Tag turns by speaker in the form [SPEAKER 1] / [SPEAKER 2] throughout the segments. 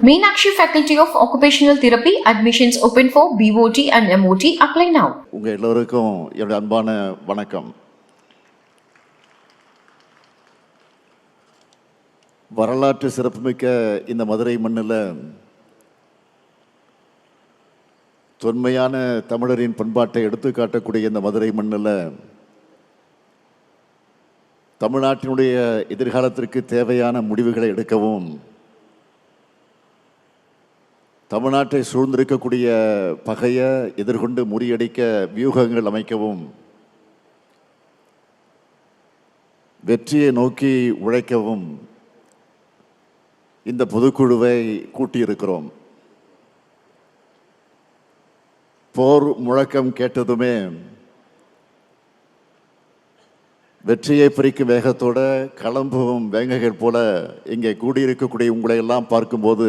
[SPEAKER 1] Meenakshi faculty of occupational therapy admissions open for BOT and MOT apply now
[SPEAKER 2] உங்கள் எல்லோருக்கும் என்னுடைய அன்பான வணக்கம். வரலாற்று சிறப்புமிக்க இந்த மதுரை மண்ணில் தொன்மையான தமிழரின் பண்பாட்டை எடுத்து காட்டக்கூடிய இந்த மதுரை மண்ணில் தமிழ்நாட்டினுடைய எதிர்காலத்திற்கு தேவையான முடிவுகளை எடுக்கவும் தமிழ்நாட்டை சூழ்ந்திருக்கக்கூடிய பகையை எதிர்கொண்டு முறியடிக்க வியூகங்கள் அமைக்கவும் வெற்றியை நோக்கி உழைக்கவும் இந்த பொதுக்குழுவை கூட்டியிருக்கிறோம். போர் முழக்கம் கேட்டதுமே வெற்றியை பிரிக்கும் வேகத்தோட களம்பும் வேங்கைகள் போல இங்கே கூடியிருக்கக்கூடிய உங்களை எல்லாம் பார்க்கும்போது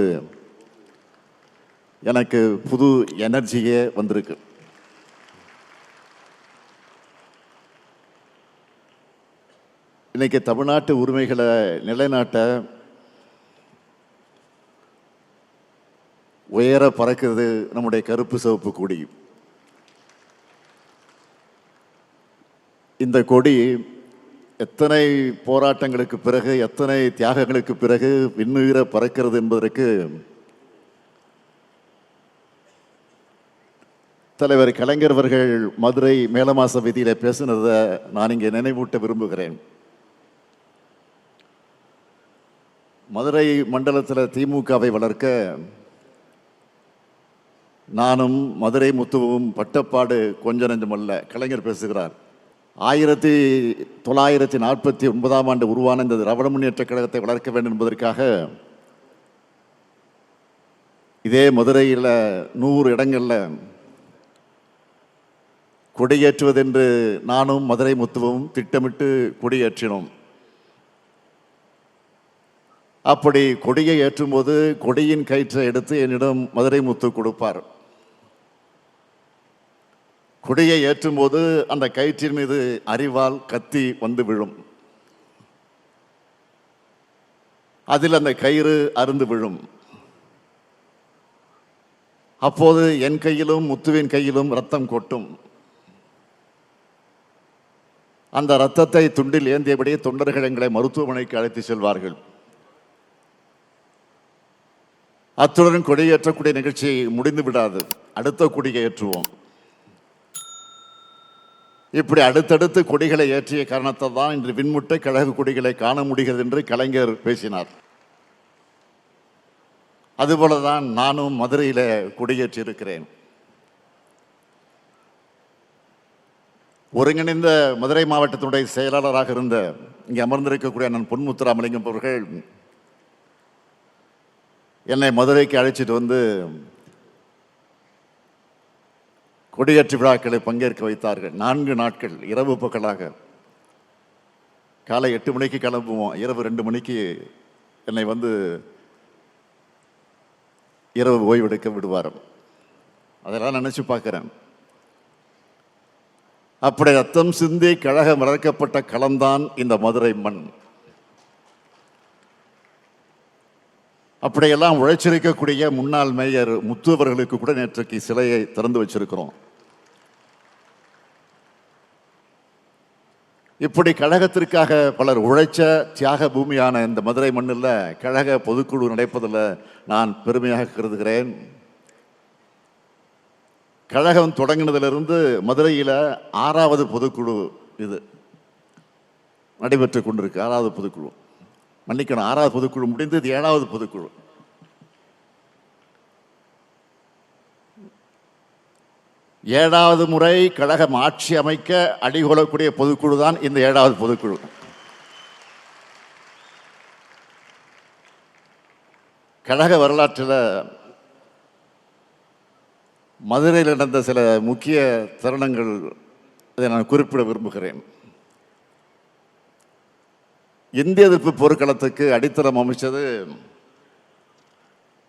[SPEAKER 2] எனக்கு புது எனர்ஜியே வந்திருக்கு. இன்னைக்கு தமிழ்நாட்டு உரிமைகளை நிலைநாட்ட உயர பறக்கிறது நம்முடைய கருப்பு சிவப்பு கொடி. இந்த கொடி எத்தனை போராட்டங்களுக்கு பிறகு எத்தனை தியாகங்களுக்கு பிறகு விண்ணுயிர பறக்கிறது என்பதற்கு தலைவர் கலைஞர் அவர்கள் மதுரை மேலமாச விதியில் பேசினதை நான் இங்கே நினைவூட்ட விரும்புகிறேன். மதுரை மண்டலத்தில் திமுகவை வளர்க்க நானும் மதுரை முத்துவும் பட்டப்பாடு கொஞ்ச நெஞ்சமல்ல கலைஞர் பேசுகிறார். ஆயிரத்தி தொள்ளாயிரத்தி நாற்பத்தி ஒன்பதாம் ஆண்டு உருவான இந்த திராவிட முன்னேற்ற கழகத்தை வளர்க்க வேண்டும் என்பதற்காக இதே மதுரையில் நூறு இடங்களில் கொடியேற்றுவதென்று நானும் மதுரை முத்துவும் திட்டமிட்டு கொடியேற்றினோம். அப்படி கொடியை ஏற்றும்போது கொடியின் கயிற்றை எடுத்து என்னிடம் மதுரை முத்து கொடுப்பார். கொடியை ஏற்றும்போது அந்த கயிற்றின் மீது அறிவால் கத்தி வந்து விழும். அதில் அந்த கயிறு அருந்து விழும். அப்போது என் கையிலும் முத்துவின் கையிலும் ரத்தம் கொட்டும். அந்த ரத்தத்தை துண்டில் ஏந்தியபடியே தொண்டர்கள் எங்களை மருத்துவமனைக்கு அழைத்து செல்வார்கள். அத்துடன் கொடியேற்றக்கூடிய நிகழ்ச்சி முடிந்து விடாது. அடுத்த கொடியை ஏற்றுவோம். இப்படி அடுத்தடுத்து கொடிகளை ஏற்றிய காரணத்தை தான் இன்று விண்முட்டை கழக கொடிகளை காண முடிகிறது என்று கலைஞர் பேசினார். அதுபோல தான் நானும் மதுரையில் கொடியேற்றியிருக்கிறேன். ஒருங்கிணைந்த மதுரை மாவட்டத்தினுடைய செயலாளராக இருந்த இங்கே அமர்ந்திருக்கக்கூடிய நான் பொன்முத்துராமலிங்கம் அவர்கள் என்னை மதுரைக்கு அழைச்சிட்டு வந்து கொடியேற்று விழாக்களை பங்கேற்க வைத்தார்கள். நான்கு நாட்கள் இரவு பகலாக காலை எட்டு மணிக்கு கிளம்புவோம். இரவு ரெண்டு மணிக்கு என்னை வந்து இரவு ஓய்வெடுக்க விடுவார் அதெல்லாம் நினச்சி பார்க்குறேன். அப்படி ரத்தம் சிந்தி கழகம் வளர்க்கப்பட்ட களம்தான் இந்த மதுரை மண். அப்படியெல்லாம் உழைச்சிருக்கக்கூடிய முன்னாள் மேயர் முத்து அவர்களுக்கு கூட நேற்றைக்கு சிலையை திறந்து வச்சிருக்கிறோம். இப்படி கழகத்திற்காக பலர் உழைச்ச தியாக பூமியான இந்த மதுரை மண்ணில் கழக பொதுக்குழு நடப்பதில் நான் பெருமையாக கருதுகிறேன். கழகம் தொடங்கினதிலிருந்து மதுரையில் ஆறாவது பொதுக்குழு இது நடைபெற்று கொண்டிருக்கு. ஆறாவது பொதுக்குழு. மன்னிக்கணும் ஆறாவது பொதுக்குழு முடிந்து இது ஏழாவது பொதுக்குழு. ஏழாவது முறை கழகம் ஆட்சி அமைக்க அடிகொள்ளக்கூடிய பொதுக்குழு தான் இந்த ஏழாவது பொதுக்குழு. கழக வரலாற்றில் மதுரையில் நடந்த சில முக்கிய தருணங்கள் அதை நான் குறிப்பிட விரும்புகிறேன். இந்திய எதிர்ப்பு போர்க்களத்துக்கு அடித்தளம் அமைச்சது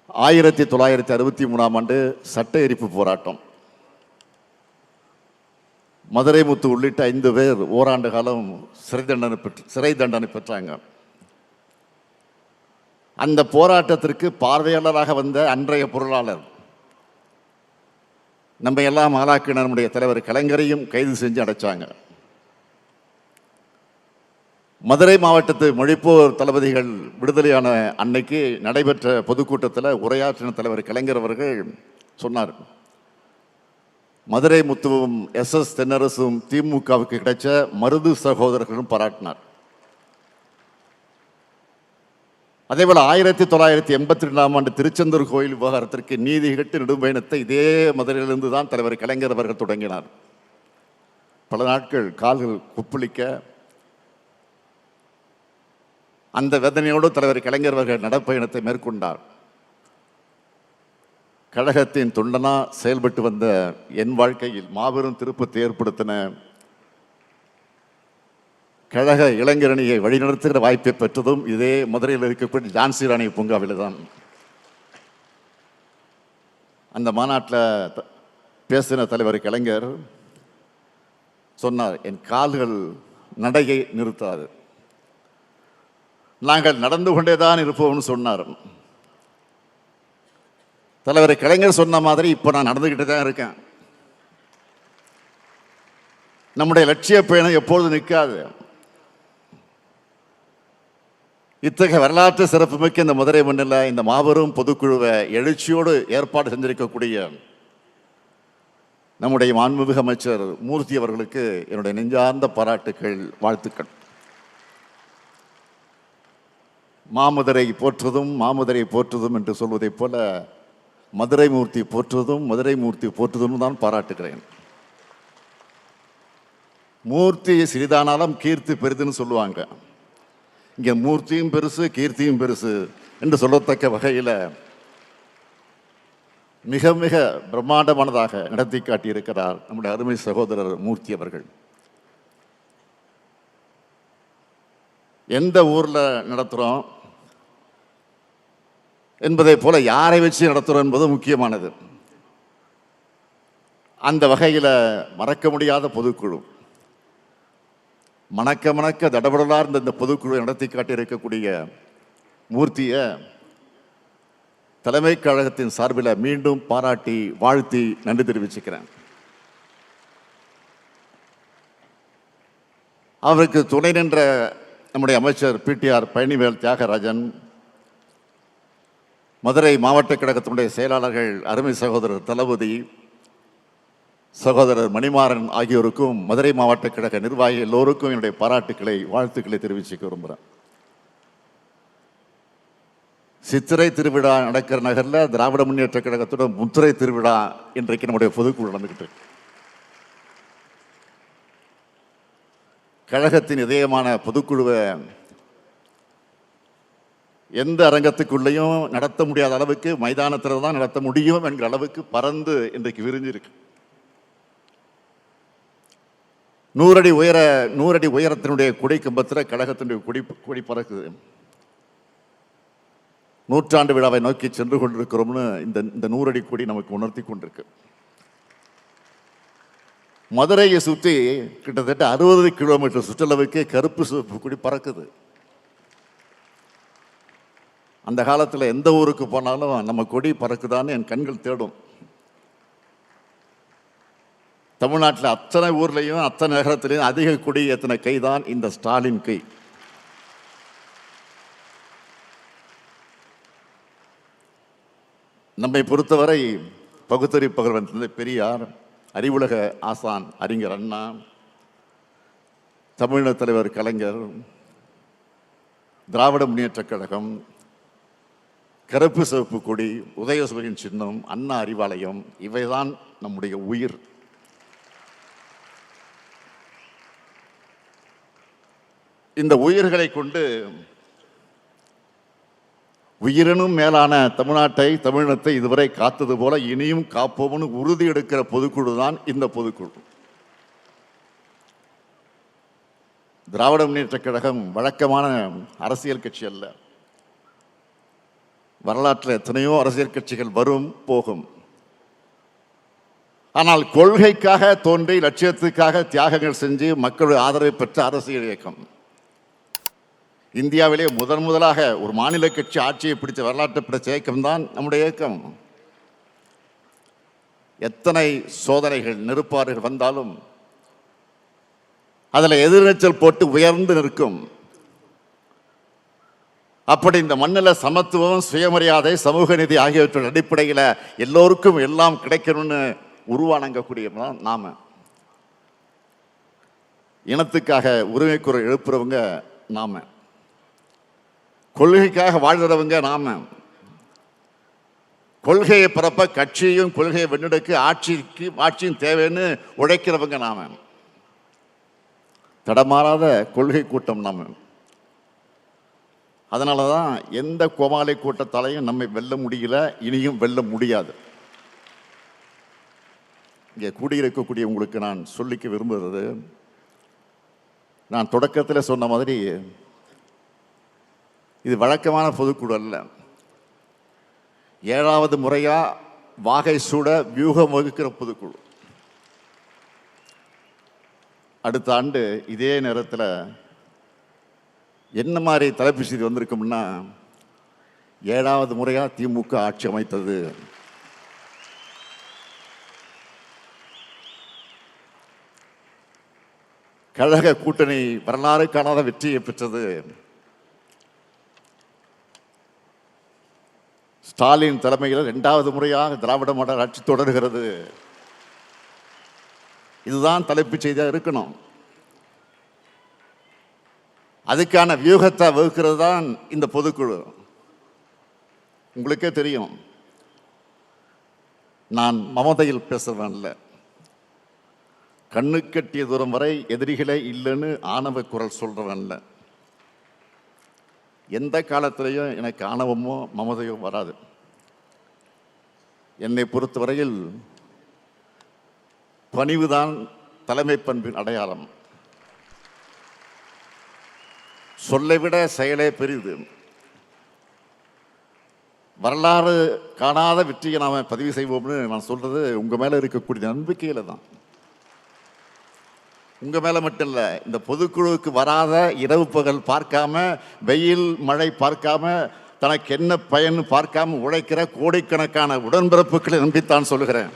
[SPEAKER 2] ஆயிரத்தி தொள்ளாயிரத்தி அறுபத்தி மூணாம் ஆண்டு சட்ட எரிப்பு போராட்டம். மதுரை முத்து உள்ளிட்ட ஐந்து பேர் ஓராண்டு காலம் சிறை தண்டனை பெற்று சிறை தண்டனை பெற்றாங்க. அந்த போராட்டத்திற்கு பார்வையாளராக வந்த அன்றைய பொருளாளர் நம்ம எல்லாம் ஆளாக்கின நம்முடைய தலைவர் கலைஞரையும் கைது செஞ்சு அடைச்சாங்க. மதுரை மாவட்டத்து மொழிப்போர் தளபதிகள் விடுதலையான அன்னைக்கு நடைபெற்ற பொதுக்கூட்டத்தில் உரையாற்றின தலைவர் கலைஞர் அவர்கள் சொன்னார். மதுரை முத்துவும் எஸ் எஸ் தென்னரசும் திமுகவுக்கு கிடைச்ச மருது சகோதரர்களும் பாராட்டினார். அதேபோல் ஆயிரத்தி தொள்ளாயிரத்தி எண்பத்தி ரெண்டாம் ஆண்டு திருச்செந்தூர் கோயில் விவகாரத்திற்கு நீதி கட்டு நெடும்பயணத்தை இதே மதுரையிலிருந்து தான் தலைவர் கலைஞர் அவர்கள் தொடங்கினார். பல நாட்கள் கால்கள் குப்பளிக்க அந்த வேதனையோடு தலைவர் கலைஞர் அவர்கள் நடப்பயணத்தை மேற்கொண்டார். கழகத்தின் தொண்டனாக செயல்பட்டு வந்த என் வாழ்க்கையில் மாபெரும் திருப்பத்தை ஏற்படுத்தின கழக இளைஞரணியை வழிநடத்துகிற வாய்ப்பை பெற்றதும் இதே மதுரையில் இருக்கக்கூடிய ஜான்சி ராணி பூங்காவில் தான். அந்த மாநாட்டில் பேசின தலைவர் கலைஞர் சொன்னார் என் கால்கள் நடையை நிறுத்தாது. நாங்கள் நடந்து கொண்டே தான் இருப்போம்னு சொன்னார். தலைவர் கலைஞர் சொன்ன மாதிரி இப்போ நான் நடந்துக்கிட்டு தான் இருக்கேன். நம்முடைய லட்சிய பயணம் எப்பொழுதும் நிற்காது. இத்தகைய வரலாற்று சிறப்புமிக்க இந்த மதுரை மண்ணில் இந்த மாபெரும் பொதுக்குழுவை எழுச்சியோடு ஏற்பாடு செஞ்சிருக்கக்கூடிய நம்முடைய மாண்புமிகு அமைச்சர் மூர்த்தி அவர்களுக்கு என்னுடைய நெஞ்சார்ந்த பாராட்டுக்கள் வாழ்த்துக்கள். மாமதுரை போற்றுதும் மாமதுரை போற்றுதும் என்று சொல்வதைப் போல மதுரை மூர்த்தி போற்றுவதும் மதுரை மூர்த்தி போற்றுதும் தான் பாராட்டுகிறேன். மூர்த்தி சிறிதானாலும் கீர்த்தி பெரிதுன்னு சொல்லுவாங்க. இங்கே மூர்த்தியும் பெருசு கீர்த்தியும் பெருசு என்று சொல்லத்தக்க வகையில் மிக மிக பிரம்மாண்டமானதாக நடத்தி காட்டியிருக்கிறார் நம்முடைய அருமை சகோதரர் மூர்த்தி அவர்கள். எந்த ஊரில் நடத்துகிறோம் என்பதை போல யாரை வச்சு நடத்துகிறோம் என்பது முக்கியமானது. அந்த வகையில் மறக்க முடியாத பொதுக்குழு. மணக்க மணக்க தடபடலார்ந்த இந்த பொதுக்குழு நடத்தி காட்டியிருக்கக்கூடிய மூர்த்தியை தலைமை கழகத்தின் சார்பில் மீண்டும் பாராட்டி வாழ்த்தி நன்றி தெரிவிச்சுக்கிறேன். அவருக்கு துணை நின்ற நம்முடைய அமைச்சர் பிடிஆர் பழனிவேல் தியாகராஜன் மதுரை மாவட்ட கழகத்தினுடைய செயலாளர்கள் அருமை சகோதரர் தளபதி சகோதரர் மணிமாறன் ஆகியோருக்கும் மதுரை மாவட்ட கழக நிர்வாகி எல்லோருக்கும் என்னுடைய பாராட்டுக்களை வாழ்த்துக்களை தெரிவிச்சுக்க விரும்புகிறேன் சித்திரை திருவிழா நடக்கிற நகரில் திராவிட முன்னேற்ற கழகத்துடன் முத்திரை திருவிழா இன்றைக்கு நம்முடைய பொதுக்குழு நடந்துக்கிட்டு இருக்கு. கழகத்தின் இதயமான பொதுக்குழுவை எந்த அரங்கத்துக்குள்ளேயும் நடத்த முடியாத அளவுக்கு மைதானத்தில் தான் நடத்த முடியும் என்கிற அளவுக்கு பறந்து இன்றைக்கு விரிஞ்சிருக்கு நூறடி உயர நூறடி உயரத்தினுடைய கொடி கம்பத்தில் கழகத்தினுடைய கொடி கொடி பறக்குது. நூற்றாண்டு விழாவை நோக்கி சென்று கொண்டிருக்கிறோம்னு இந்த இந்த நூறடி கொடி நமக்கு உணர்த்தி கொண்டிருக்கு. மதுரையை சுற்றி கிட்டத்தட்ட அறுபது கிலோமீட்டர் சுற்றளவுக்கு கருப்பு சிவப்பு கொடி பறக்குது. அந்த காலத்தில் எந்த ஊருக்கு போனாலும் நம்ம கொடி பறக்குதான்னு என் கண்கள் தேடும். தமிழ்நாட்டில் அத்தனை ஊர்லேயும் அத்தனை நகரத்திலையும் அதிக கொடி ஏற்றின கை தான் இந்த ஸ்டாலின் கை. நம்மை பொறுத்தவரை பகுத்தறி பகர்வன் தந்தை பெரியார் அறிவுலக ஆசான் அறிஞர் அண்ணா தமிழின தலைவர் கலைஞர் திராவிட முன்னேற்றக் கழகம் கருப்பு சிவப்பு கொடி உதயசூரியன் சின்னம் அண்ணா அறிவாலயம் இவைதான் நம்முடைய உயிர். இந்த உயிர்களை கொண்டு உயிரினும் மேலான தமிழ்நாட்டை தமிழினத்தை இதுவரை காத்தது போல இனியும் காப்போம்னு உறுதி எடுக்கிற பொதுக்குழு தான் இந்த பொதுக்குழு. திராவிட முன்னேற்ற கழகம் வழக்கமான அரசியல் கட்சி அல்ல. வரலாற்றில் எத்தனையோ அரசியல் கட்சிகள் வரும் போகும். ஆனால் கொள்கைக்காக தோன்றி லட்சியத்துக்காக தியாகங்கள் செஞ்சு மக்களுடைய ஆதரவை பெற்ற அரசியல் இயக்கம். இந்தியாவிலே முதன் முதலாக ஒரு மாநில கட்சி ஆட்சியை பிடித்த வரலாற்று பிடிச்ச இயக்கம் தான் நம்முடைய இயக்கம். எத்தனை சோதனைகள் நெருப்பாறுகள் வந்தாலும் அதில் எதிர்நீச்சல் போட்டு உயர்ந்து நிற்கும். அப்படி இந்த மண்ணில் சமத்துவம் சுயமரியாதை சமூக நிதி ஆகியவற்றின் அடிப்படையில் எல்லோருக்கும் எல்லாம் கிடைக்கணும்னு தான் நாம. இனத்துக்காக உரிமை குரல் எழுப்புறவங்க நாம. கொள்கைக்காக வாழ்கிறவங்க நாம. கொள்கையை பிறப்ப கட்சியும் கொள்கையை வெண்ணெடுக்கு ஆட்சிக்கு ஆட்சியும் தேவைன்னு உழைக்கிறவங்க நாம. தடமாறாத கொள்கை கூட்டம் நாம. அதனால தான் எந்த கோமாளி கூட்டத்தாலையும் நம்மை வெல்ல முடியல இனியும் வெல்ல முடியாது. இங்கே கூடியிருக்கக்கூடிய உங்களுக்கு நான் சொல்லிக்க விரும்புகிறது நான் தொடக்கத்தில் சொன்ன மாதிரி இது வழக்கமான பொதுக்குழு அல்ல. ஏழாவது முறையாக வாகை சூட வியூகம் வகுக்கிற பொதுக்குழு. அடுத்த ஆண்டு இதே நேரத்தில் என்ன மாதிரி தலைப்பு செய்தி வந்திருக்கும்னா ஏழாவது முறையாக திமுக ஆட்சி அமைத்தது. கழக கூட்டணி வரலாறு காணாத வெற்றியை பெற்றது. ஸ்டாலின் தலைமையில் இரண்டாவது முறையாக திராவிட மாடல் ஆட்சி தொடர்கிறது. இதுதான் தலைப்புச் செய்தியாக இருக்கணும். அதுக்கான வியூகத்தை வகுக்கிறது தான் இந்த பொதுக்குழு. உங்களுக்கே தெரியும். நான் மமதையில் பேசுகிறேன் இல்லை கண்ணு கட்டிய தூரம் வரை எதிரிகளே இல்லைன்னு ஆணவ குரல் சொல்றவன் இல்லை எந்த காலத்திலையும் எனக்கு ஆணவமோ மமதையோ வராது. என்னை பொறுத்தவரையில் பணிவுதான் தலைமை பண்பின் அடையாளம். சொல்லை விட செயலே பெரிது. வரலாறு காணாத வெற்றியை நாம் பதிவு செய்வோம்னு நான் சொல்கிறது உங்கள் மேலே இருக்கக்கூடிய நம்பிக்கையில் தான். உங்கள் மேலே மட்டும் இல்லை இந்த பொதுக்குழுவுக்கு வராத இரவு பகல் பார்க்காம வெயில் மழை பார்க்காம தனக்கு என்ன பயன் பார்க்காம உழைக்கிற கோடிக்கணக்கான உடன்பிறப்புகளை நம்பித்தான் சொல்லுகிறேன்.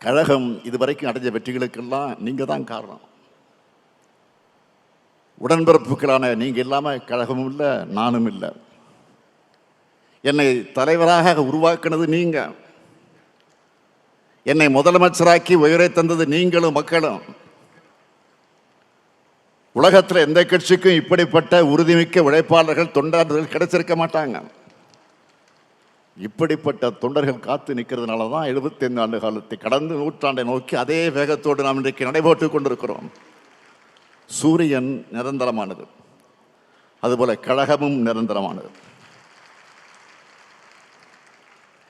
[SPEAKER 2] கழகம் இதுவரைக்கும் அடைஞ்ச வெற்றிகளுக்கெல்லாம் நீங்க தான் காரணம். உடன்பிறப்புகளான நீங்க இல்லாம கழகமும் இல்லை நானும் இல்லை. என்னை தலைவராக உருவாக்குனது நீங்கள். என்னை முதலமைச்சராக்கி உயிரை தந்தது நீங்களும் மக்களும். உலகத்தில் எந்த கட்சிக்கும் இப்படிப்பட்ட உறுதிமிக்க உழைப்பாளர்கள் தொண்டர்கள் கிடைச்சிருக்க மாட்டாங்க. இப்படிப்பட்ட தொண்டர்கள் காத்து நிற்கிறதுனால தான் எழுபத்தைந்து ஆண்டு காலத்தை கடந்து நூற்றாண்டை நோக்கி அதே வேகத்தோடு நாம் இன்றைக்கு நடைபோட்டுக் கொண்டிருக்கிறோம். சூரியன் நிரந்தரமானது. அதுபோல கழகமும் நிரந்தரமானது.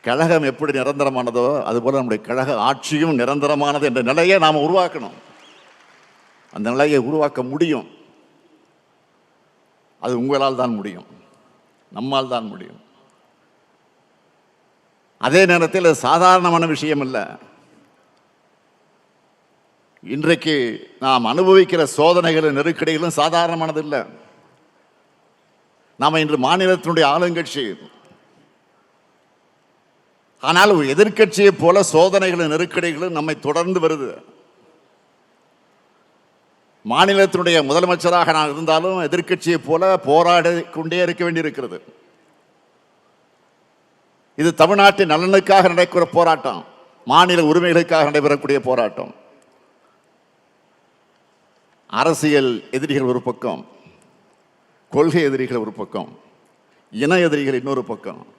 [SPEAKER 2] கழகம் எப்படி நிரந்தரமானதோ அதுபோல் நம்முடைய கழக ஆட்சியும் நிரந்தரமானது என்ற நிலையை நாம் உருவாக்கணும். அந்த நிலையை உருவாக்க முடியும். அது உங்களால் தான் முடியும். நம்மால் தான் முடியும். அதே நேரத்தில் சாதாரணமான விஷயம் இல்லை. இன்றைக்கு நாம் அனுபவிக்கிற சோதனைகளும் நெருக்கடிகளும் சாதாரணமானது இல்லை. நாம் இன்று மாநிலத்தினுடைய ஆளுங்கட்சி ஆனால் ஒரு எதிர்க்கட்சியைப் போல சோதனைகளும் நெருக்கடிகளும் நம்மை தொடர்ந்து வருது. மாநிலத்தினுடைய முதலமைச்சராக நான் இருந்தாலும் எதிர்க்கட்சியைப் போல போராடி கொண்டே இருக்க வேண்டியிருக்கிறது. இது தமிழ்நாட்டின் நலனுக்காக நடைபெற போராட்டம் மாநில உரிமைகளுக்காக நடைபெறக்கூடிய போராட்டம். அரசியல் எதிரிகள் ஒரு பக்கம் கொள்கை எதிரிகள் ஒரு பக்கம் இன எதிரிகள் இன்னொரு பக்கம்.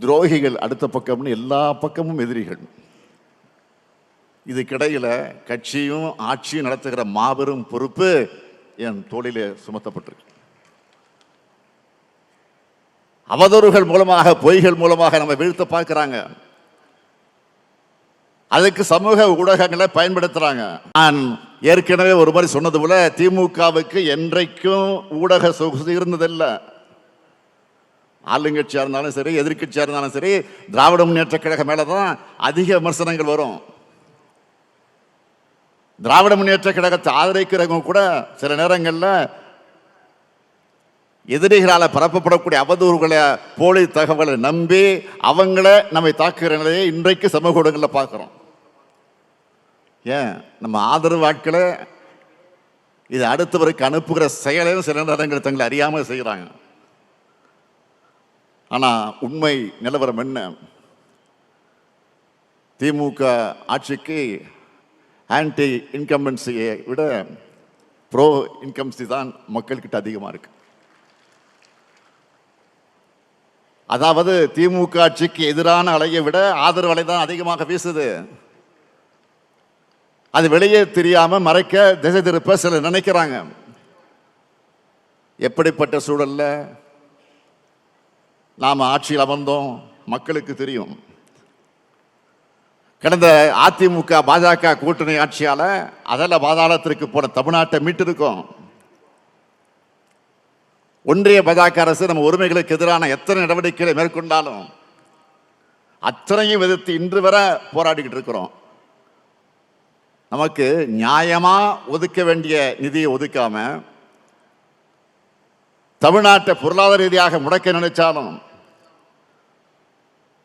[SPEAKER 2] துரோகிகள் அடுத்த பக்கம்னு எல்லா பக்கமும் எதிரிகள். இதுக்கிடையில் கட்சியும் ஆட்சியும் நடத்துகிற மாபெரும் பொறுப்பு என் தோளிலே சுமத்தப்பட்டிருக்கு. அவதூறுகள் மூலமாக பொய்கள் மூலமாக நம்ம வீழ்த்த பார்க்குறாங்க. அதுக்கு சமூக ஊடகங்களை பயன்படுத்துகிறாங்க நான் ஏற்கனவே ஒரு மாதிரி சொன்னது போல திமுகவுக்கு என்றைக்கும் ஊடக சொகுசு இருந்ததில்லை. ஆளுங்கட்சியாக இருந்தாலும் சரி எதிர்க்கட்சியாக இருந்தாலும் சரி திராவிட முன்னேற்ற கழகம் மேலே தான் அதிக விமர்சனங்கள் வரும். திராவிட முன்னேற்ற கழகத்தை ஆதரிக்கிறவங்க கூட சில நேரங்களில் எதிரிகளால் பரப்பப்படக்கூடிய அவதூறுகளை போலி தகவலை நம்பி அவங்கள நம்மை தாக்குகிற நிலையை இன்றைக்கு சமூக ஊடகங்களில் பார்க்குறோம். ஏன்? நம்ம ஆதரவு ஆட்களை இது அடுத்தவருக்கு அனுப்புகிற செயலையும் சில நேரங்கள் தங்களை அறியாமல் செய்கிறாங்க ஆனால் உண்மை நிலவரம் என்ன? திமுக ஆட்சிக்கு ஆன்டி இன்கம்பன்சியை விட ப்ரோ இன்கம்சி தான் மக்கள்கிட்ட அதிகமாக இருக்கு. அதாவது திமுக ஆட்சிக்கு எதிரான அலையை விட ஆதரவு அலை தான் அதிகமாக வீசுது. அது வெளியே தெரியாம மறைக்க திசை திருப்ப சிலர் நினைக்கிறாங்க. எப்படிப்பட்ட சூழல்ல நாம் ஆட்சியில் அமர்ந்தோம். மக்களுக்கு தெரியும். கடந்த அதிமுக பாஜக கூட்டணி ஆட்சியால் அதில் பாதாளத்திற்கு போன தமிழ்நாட்டை மீட்டிருக்கோம். ஒன்றிய பாஜக அரசு நம்ம உரிமைகளுக்கு எதிரான எத்தனை நடவடிக்கைகளை மேற்கொண்டாலும் அத்தனையும் எதிர்த்து இன்று வரை போராடிக்கிட்டு இருக்கிறோம். நமக்கு நியாயமாக ஒதுக்க வேண்டிய நிதியை ஒதுக்காம தமிழ்நாட்டை பொருளாதார ரீதியாக முடக்க நினைச்சாலும்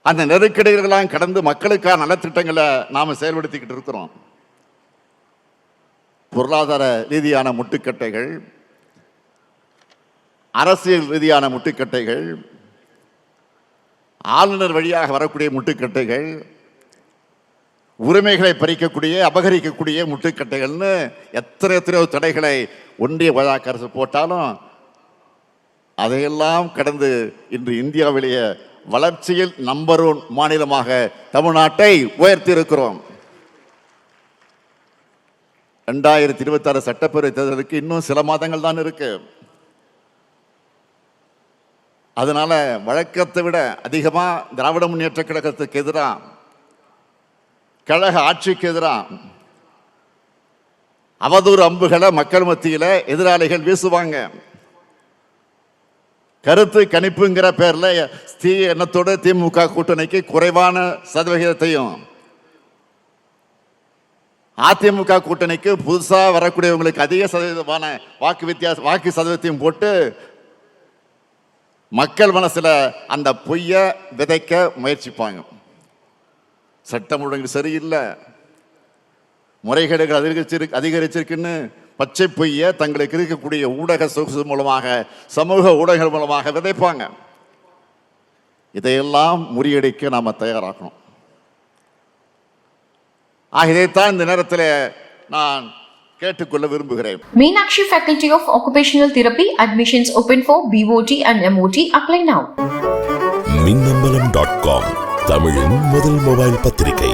[SPEAKER 2] அந்த நெருக்கடிகளெல்லாம் கடந்து மக்களுக்கான நலத்திட்டங்களை நாம் செயல்படுத்திக்கிட்டு இருக்கிறோம். பொருளாதார ரீதியான முட்டுக்கட்டைகள் அரசியல் ரீதியான முட்டுக்கட்டைகள் ஆளுநர் வழியாக வரக்கூடிய முட்டுக்கட்டைகள் உரிமைகளை பறிக்கக்கூடிய அபகரிக்கக்கூடிய முட்டுக்கட்டைகள்னு எத்தனை எத்தனையோ தடைகளை ஒன்றிய பாஜக அரசு போட்டாலும் அதையெல்லாம் கடந்து இன்று இந்தியாவிலேயே வளர்ச்சியில் நம்பர் ஒன் மாநிலமாக தமிழ்நாட்டை உயர்த்தி இருக்கிறோம் ரெண்டாயிரத்தி இருபத்தாறு சட்டப்பேரவை தேர்தலுக்கு இன்னும் சில மாதங்கள் தான் இருக்கு. அதனால வழக்கத்தை விட அதிகமாக திராவிட முன்னேற்ற கழகத்துக்கு எதிராக கழக ஆட்சிக்கு எதிராக அவதூறு அம்புகளை மக்கள் மத்தியில் எதிராளிகள் வீசுவாங்க. கருத்து கணிப்புங்கிற பேரில் தீ எண்ணத்தோடு திமுக கூட்டணிக்கு குறைவான சதவிகிதத்தையும் அதிமுக கூட்டணிக்கு புதுசாக வரக்கூடியவங்களுக்கு அதிக சதவீதமான வாக்கு வித்தியாச வாக்கு சதவீதத்தையும் போட்டு மக்கள் மனசில் அந்த பொய்யை விதைக்க முயற்சிப்பாங்க. சட்டம் ஒழுங்கு சரியில்லை. முறைகேடுகள் அதிகரிச்சிருக்கு அதிகரிச்சிருக்குன்னு பச்சை பொய்யை தங்களுக்கு இருக்கக்கூடிய ஊடக சொகுசு மூலமாக சமூக ஊடகங்கள் மூலமாக விதைப்பாங்க இதையெல்லாம் முறியடிக்க நாம தயாராகணும் ஆக இதைத்தான் இந்த நேரத்தில் நான் கேட்டுக்கொள்ள விரும்புகிறேன்
[SPEAKER 1] Meenakshi Faculty of Occupational Therapy admissions open for BOT and MOT. Apply now.
[SPEAKER 3] Minnambalam dot com தமிழின் முதல் மொபைல் பத்திரிகை